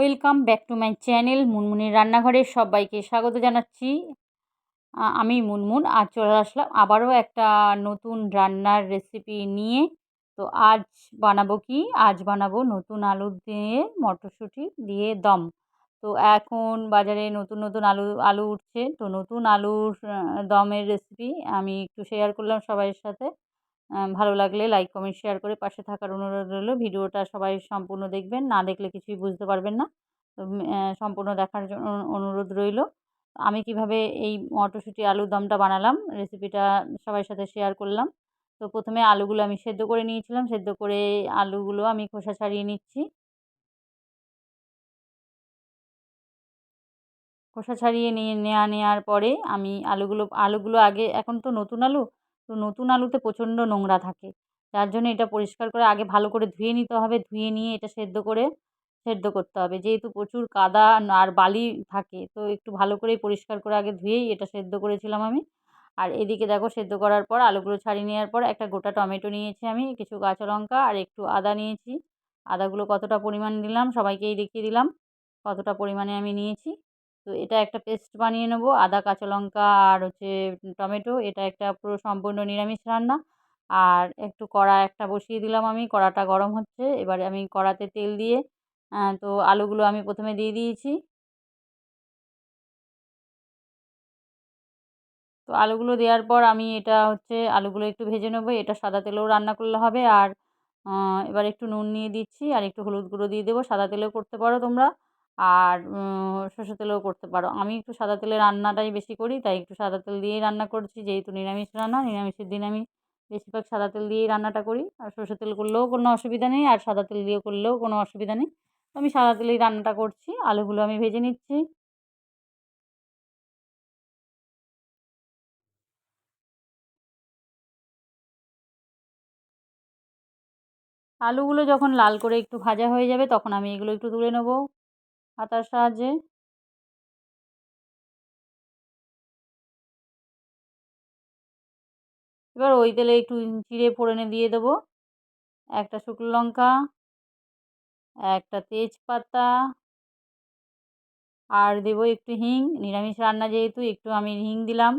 Welcome back to my channel মুনমুনির রান্নাঘরে সবাইকে স্বাগত জানাচ্ছি। আমি মুনমুন। আজ চলে আসলাম আবারও একটা নতুন রান্নার রেসিপি নিয়ে। তো আজ বানাবো কি? আজ বানাবো নতুন আলু দিয়ে মটরশুঁটি দিয়ে দম। তো এখন বাজারে নতুন নতুন আলু আলু উঠছে। তো নতুন আলুর দমের রেসিপি আমি একটু শেয়ার করলাম সবাইয়ের সাথে। ভালো লাগলে লাইক, কমেন্ট, শেয়ার করে পাশে থাকার অনুরোধ রইল। ভিডিওটা সবাই সম্পূর্ণ দেখবেন, না দেখলে কিছুই বুঝতে পারবেন না। সম্পূর্ণ দেখার অনুরোধ রইল। আমি কীভাবে এই মটরশুঁটি আলুর দমটা বানালাম রেসিপিটা সবার সাথে শেয়ার করলাম। তো প্রথমে আলুগুলো আমি সেদ্ধ করে নিয়েছিলাম, সেদ্ধ করে আলুগুলো আমি খোসা ছাড়িয়ে নিচ্ছি। খোসা ছাড়িয়ে নিয়ে নেওয়া নেওয়ার পরে আমি আলুগুলো আলুগুলো আগে, এখন তো নতুন আলু তো নতুন আলুতে প্রচণ্ড নোংরা থাকে। যার জন্য এটা পরিষ্কার করে আগে ভালো করে ধুয়ে নিতে হবে, ধুয়ে নিয়ে এটা সেদ্ধ করে সেদ্ধ করতে হবে। যেহেতু প্রচুর কাদা আর বালি থাকে, তো একটু ভালো করেই পরিষ্কার করে আগে ধুয়েই এটা সেদ্ধ করেছিলাম আমি। আর এদিকে দেখো সেদ্ধ করার পর আলুগুলো ছাড়িয়ে নেওয়ার পর একটা গোটা টমেটো নিয়েছি আমি, কিছু কাঁচা লঙ্কা আর একটু আদা নিয়েছি। আদাগুলো কতটা পরিমাণ দিলাম সবাইকেই দেখিয়ে দিলাম। কতটা পরিমাণে আমি নিয়েছি। তো এটা একটা পেস্ট বানিয়ে নেব। আদা, কাঁচা লঙ্কা আর হচ্ছে টমেটো, এটা একটা পুরো সম্পূর্ণ নিরামিষ রান্না। আর একটু কড়া একটা বসিয়ে দিলাম আমি, কড়াটা গরম হচ্ছে। এবারে আমি কড়াতে তেল দিয়ে তো আলুগুলো আমি প্রথমে দিয়ে দিয়েছি। তো আলুগুলো দেওয়ার পর আমি এটা হচ্ছে আলুগুলো একটু ভেজে নেব। এটা সাদা তেলেও রান্না করলে হবে। আর এবার একটু নুন নিয়ে দিচ্ছি। আর একটু হলুদ গুঁড়ো দিয়ে দেবো। সাদা তেলেও করতে পারো তোমরা। আর সর্ষে তেলেও করতে পারো। আমি একটু সাদা তেলে রান্নাটাই বেশি করি, তাই একটু সাদা তেল দিয়েই রান্না করছি। যেহেতু নিরামিষ রান্না, নিরামিষের দিন আমি বেশিরভাগ সাদা তেল দিয়েই রান্নাটা করি। আর সর্ষে তেল করলেও কোনো অসুবিধা নেই, আর সাদা তেল দিয়ে করলেও কোনো অসুবিধা নেই। আমি সাদা তেলেই রান্নাটা করছি। আলুগুলো আমি ভেজে নিচ্ছি। আলুগুলো যখন লাল করে একটু ভাজা হয়ে যাবে, তখন আমি এগুলো একটু তুলে নেব। হাতার সাহায্যে? এবার ওই তেলে একটু জিরে ফোড়নে দিয়ে দেবো। একটা শুকনো লঙ্কা, একটা তেজপাতা আর দেবো একটু হিং। নিরামিষ রান্না যেহেতু, একটু আমি হিং দিলাম।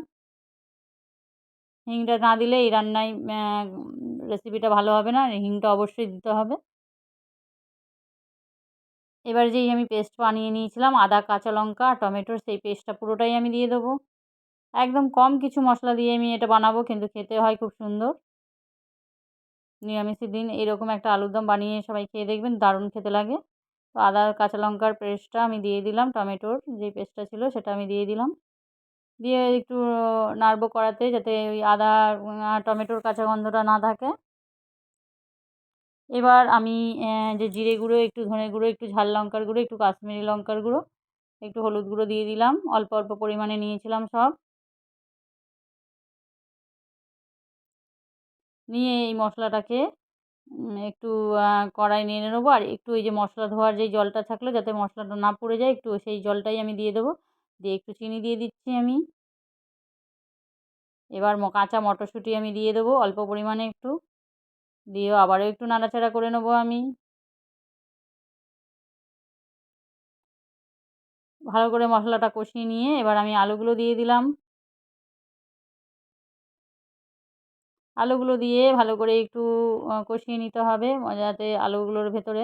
হিংটা না দিলে এই রান্নায় রেসিপিটা ভালো হবে না। হিংটা অবশ্যই দিতে হবে। এবার যেই আমি পেস্ট বানিয়ে নিয়েছিলাম, আদা, কাঁচা লঙ্কা, টমেটোর সেই পেস্টটা পুরোটাই আমি দিয়ে দেবো। একদম কম কিছু মশলা দিয়ে আমি এটা বানাবো, কিন্তু খেতে হয় খুব সুন্দর। নিরামিষের দিন এরকম একটা আলুর দম বানিয়ে সবাই খেয়ে দেখবেন, দারুণ খেতে লাগে। তো আদা, কাঁচা লঙ্কার পেস্টটা আমি দিয়ে দিলাম, টমেটোর যে পেস্টটা ছিল সেটা আমি দিয়ে দিলাম। দিয়ে একটু নাড়বো কড়াতে যাতে ওই আদা টমেটোর কাঁচা গন্ধটা না থাকে। এবার আমি যে জিরে গুঁড়ো, একটু ধনে গুঁড়ো, একটু ঝাল লঙ্কার গুঁড়ো, একটু কাশ্মীরি লঙ্কার গুঁড়ো, একটু হলুদ গুঁড়ো দিয়ে দিলাম। অল্প অল্প পরিমাণে নিয়েছিলাম সব। নিয়ে এই মশলাটাকে একটু কড়াই নিয়ে নেব। আর একটু ওই যে মশলা ধোয়ার যেই জলটা থাকল, যাতে মশলাটা না পড়ে যায়, একটু সেই জলটাই আমি দিয়ে দেবো। দিয়ে একটু চিনি দিয়ে দিচ্ছি আমি। এবার কাঁচা মটরশুঁটি আমি দিয়ে দেবো, অল্প পরিমাণে একটু। দিয়েও আবারও একটু নাড়াচাড়া করে নেব আমি। ভালো করে মশলাটা কষিয়ে নিয়ে এবার আমি আলুগুলো দিয়ে দিলাম। আলুগুলো দিয়ে ভালো করে একটু কষিয়ে নিতে হবে যাতে আলুগুলোর ভেতরে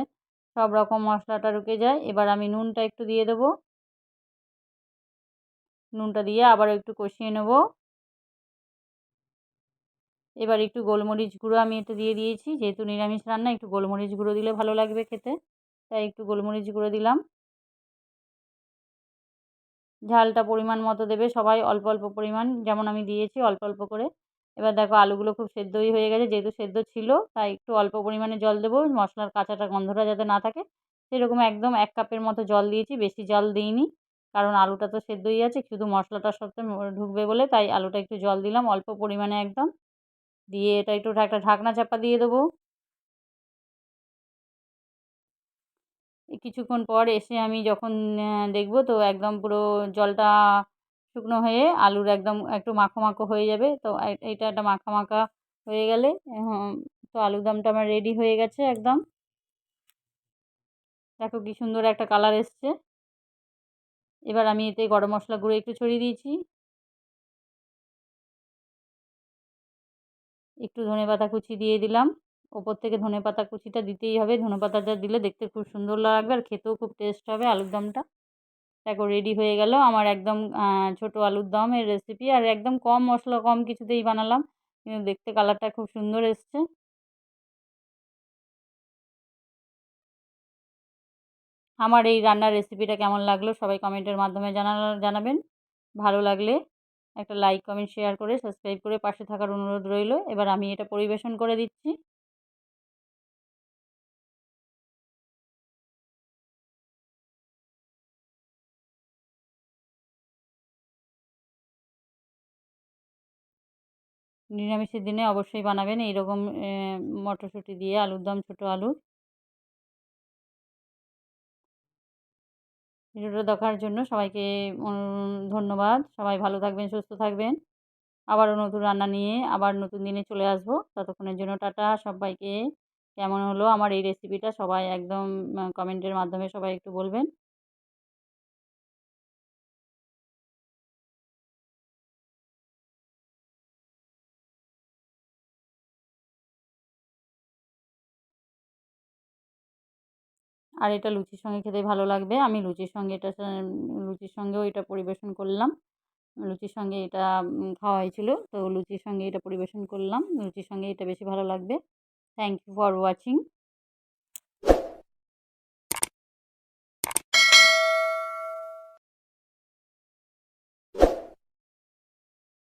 সব রকম মশলাটা ঢুকে যায়। এবার আমি নুনটা একটু দিয়ে দেবো। নুনটা দিয়ে আবার একটু কষিয়ে নেব। এবার একটু গোলমরিচ গুঁড়ো আমি এতে দিয়ে দিয়েছি। যেহেতু নিরামিষ রান্না, একটু গোলমরিচ গুঁড়ো দিলে ভালো লাগবে খেতে। তাই একটু গোলমরিচ গুঁড়ো দিলাম। ঝালটা পরিমাণ মতো দেবে সবাই, অল্প অল্প পরিমাণ যেমন আমি দিয়েছি, অল্প অল্প করে। এবার দেখো আলুগুলো খুব সেদ্ধই হয়ে গেছে, যেহেতু সেদ্ধ ছিল, তাই একটু অল্প পরিমাণে জল দেবো, মশলার কাঁচাটা, গন্ধটা যাতে না থাকে। সেরকম একদম এক কাপের মতো জল দিয়েছি, বেশি জল দিইনি, কারণ আলুটা তো সেদ্ধই আছে, শুধু মশলাটার সাথে ঢুকবে বলে, তাই আলুটা একটু জল দিলাম, অল্প পরিমাণে একদম। দিয়ে এটা একটু একটা ঢাকনা চাপা দিয়ে দেবো। কিছুক্ষণ পর এসে আমি যখন দেখব তো একদম পুরো জলটা শুকনো হয়ে আলুর একদম একটু মাখো মাখো হয়ে যাবে। তো এটা একটা মাখা মাখা হয়ে গেলে তো আলুর দমটা আমার রেডি হয়ে গেছে একদম। দেখো কি সুন্দর একটা কালার এসছে। এবার আমি এতে গরম মশলা গুঁড়ো একটু ছড়িয়ে দিয়েছি। একটু ধনে পাতা কুচি দিয়ে দিলাম। ওপর থেকে ধনে পাতা কুচিটা দিতেই হবে। ধনে পাতাটা দিলে দেখতে খুব সুন্দর লাগবে আর খেতেও খুব টেস্ট হবে আলুর দমটা। দেখো রেডি হয়ে গেল আমার একদম ছোটো আলুর দমের রেসিপি আর একদম কম মশলা, কম কিছুতেই বানালাম। কিন্তু দেখতে কালারটা খুব সুন্দর এসছে। আমার এই রান্নার রেসিপিটা কেমন লাগল সবাই কমেন্টের মাধ্যমে জানা জানাবেন। ভালো লাগলে একটা লাইক কমেন্ট শেয়ার করে সাবস্ক্রাইব করে পাশে থাকার অনুরোধ রইল। এবার আমি এটা পরিবেশন করে দিচ্ছি। নিরামিষের দিনে অবশ্যই বানাবেন এইরকম মটরশুঁটি দিয়ে আলুর দম, ছোটো আলুর ভিডিওটা দেখার জন্য সবাইকে ধন্যবাদ। সবাই ভালো থাকবেন, সুস্থ থাকবেন। আবারও নতুন রান্না নিয়ে আবার নতুন দিনে চলে আসব। ততক্ষণের জন্য টাটা সবাইকে। কেমন হলো আমার এই রেসিপিটা সবাই একদম কমেন্টের মাধ্যমে সবাই একটু বলবেন। আর এটা লুচির সঙ্গে খেতে ভালো লাগবে। আমি লুচির সঙ্গে এটা লুচির সঙ্গেও এটা পরিবেশন করলাম। লুচির সঙ্গে এটা খাওয়া হয়েছিল। তো লুচির সঙ্গে এটা পরিবেশন করলাম। লুচির সঙ্গে এটা বেশি ভালো লাগবে। Thank you for watching